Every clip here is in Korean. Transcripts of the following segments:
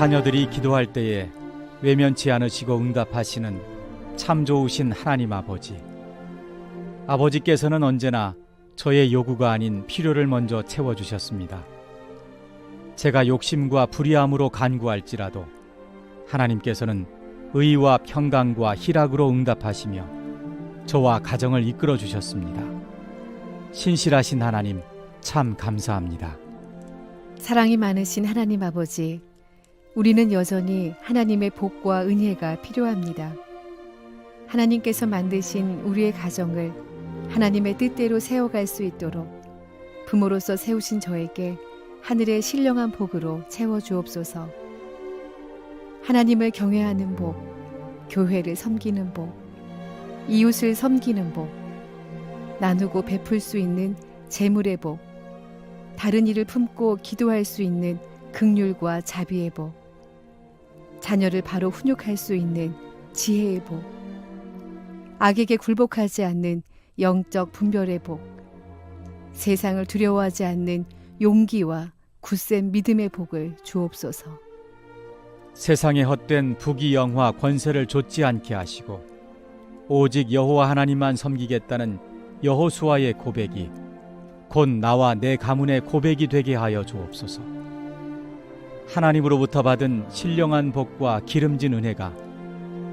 자녀들이 기도할 때에 외면치 않으시고 응답하시는 참 좋으신 하나님 아버지. 아버지께서는 언제나 저의 요구가 아닌 필요를 먼저 채워주셨습니다. 제가 욕심과 불의함으로 간구할지라도 하나님께서는 의와 평강과 희락으로 응답하시며 저와 가정을 이끌어 주셨습니다. 신실하신 하나님 참 감사합니다. 사랑이 많으신 하나님 아버지, 우리는 여전히 하나님의 복과 은혜가 필요합니다. 하나님께서 만드신 우리의 가정을 하나님의 뜻대로 세워갈 수 있도록 부모로서 세우신 저에게 하늘의 신령한 복으로 채워주옵소서. 하나님을 경외하는 복, 교회를 섬기는 복, 이웃을 섬기는 복, 나누고 베풀 수 있는 재물의 복, 다른 일을 품고 기도할 수 있는 극률과 자비의 복, 자녀를 바로 훈육할 수 있는 지혜의 복, 악에게 굴복하지 않는 영적 분별의 복, 세상을 두려워하지 않는 용기와 굳센 믿음의 복을 주옵소서. 세상의 헛된 부귀 영화 권세를 좇지 않게 하시고 오직 여호와 하나님만 섬기겠다는 여호수아의 고백이 곧 나와 내 가문의 고백이 되게 하여 주옵소서. 하나님으로부터 받은 신령한 복과 기름진 은혜가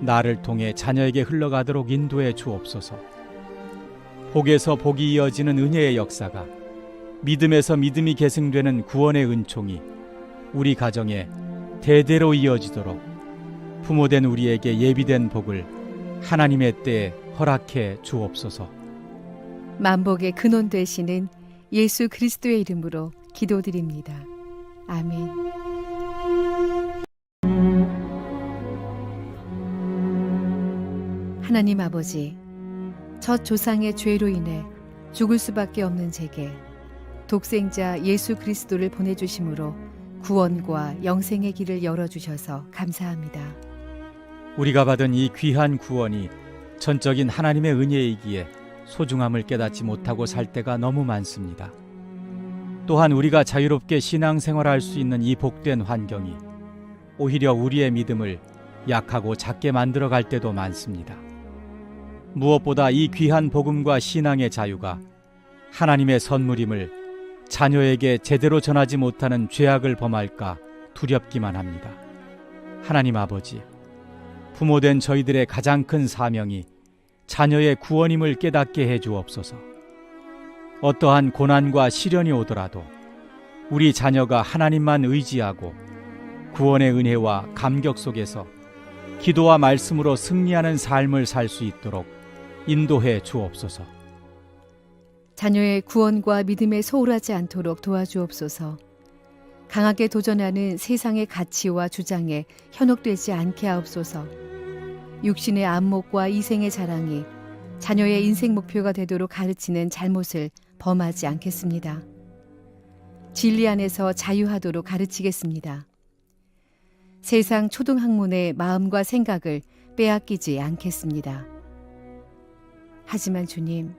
나를 통해 자녀에게 흘러가도록 인도해 주옵소서. 복에서 복이 이어지는 은혜의 역사가 믿음에서 믿음이 계승되는 구원의 은총이 우리 가정에 대대로 이어지도록 부모된 우리에게 예비된 복을 하나님의 때에 허락해 주옵소서. 만복의 근원 되시는 예수 그리스도의 이름으로 기도드립니다. 아멘. 하나님 아버지, 첫 조상의 죄로 인해 죽을 수밖에 없는 제게 독생자 예수 그리스도를 보내주심으로 구원과 영생의 길을 열어주셔서 감사합니다. 우리가 받은 이 귀한 구원이 전적인 하나님의 은혜이기에 소중함을 깨닫지 못하고 살 때가 너무 많습니다. 또한 우리가 자유롭게 신앙생활할 수 있는 이 복된 환경이 오히려 우리의 믿음을 약하고 작게 만들어 갈 때도 많습니다. 무엇보다 이 귀한 복음과 신앙의 자유가 하나님의 선물임을 자녀에게 제대로 전하지 못하는 죄악을 범할까 두렵기만 합니다. 하나님 아버지, 부모된 저희들의 가장 큰 사명이 자녀의 구원임을 깨닫게 해 주옵소서. 어떠한 고난과 시련이 오더라도 우리 자녀가 하나님만 의지하고 구원의 은혜와 감격 속에서 기도와 말씀으로 승리하는 삶을 살 수 있도록 인도해 주옵소서. 자녀의 구원과 믿음에 소홀하지 않도록 도와주옵소서. 강하게 도전하는 세상의 가치와 주장에 현혹되지 않게 하옵소서. 육신의 안목과 이생의 자랑이 자녀의 인생 목표가 되도록 가르치는 잘못을 범하지 않겠습니다. 진리 안에서 자유하도록 가르치겠습니다. 세상 초등학문의 마음과 생각을 빼앗기지 않겠습니다. 하지만 주님,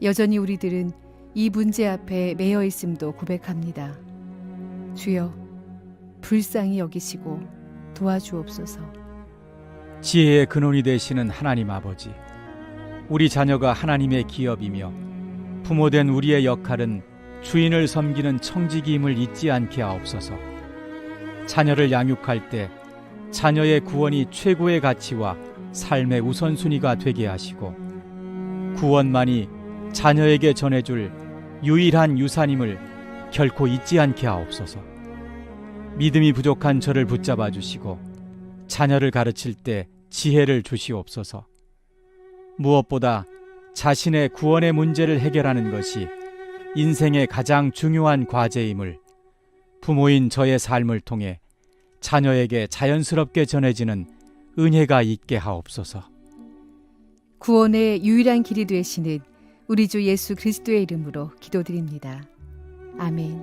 여전히 우리들은 이 문제 앞에 매여 있음도 고백합니다. 주여, 불쌍히 여기시고 도와주옵소서. 지혜의 근원이 되시는 하나님 아버지, 우리 자녀가 하나님의 기업이며 부모된 우리의 역할은 주인을 섬기는 청지기임을 잊지 않게 하옵소서. 자녀를 양육할 때 자녀의 구원이 최고의 가치와 삶의 우선순위가 되게 하시고 구원만이 자녀에게 전해줄 유일한 유산임을 결코 잊지 않게 하옵소서. 믿음이 부족한 저를 붙잡아 주시고 자녀를 가르칠 때 지혜를 주시옵소서. 무엇보다 자신의 구원의 문제를 해결하는 것이 인생의 가장 중요한 과제임을 부모인 저의 삶을 통해 자녀에게 자연스럽게 전해지는 은혜가 있게 하옵소서. 구원의 유일한 길이 되시는 우리 주 예수 그리스도의 이름으로 기도드립니다. 아멘.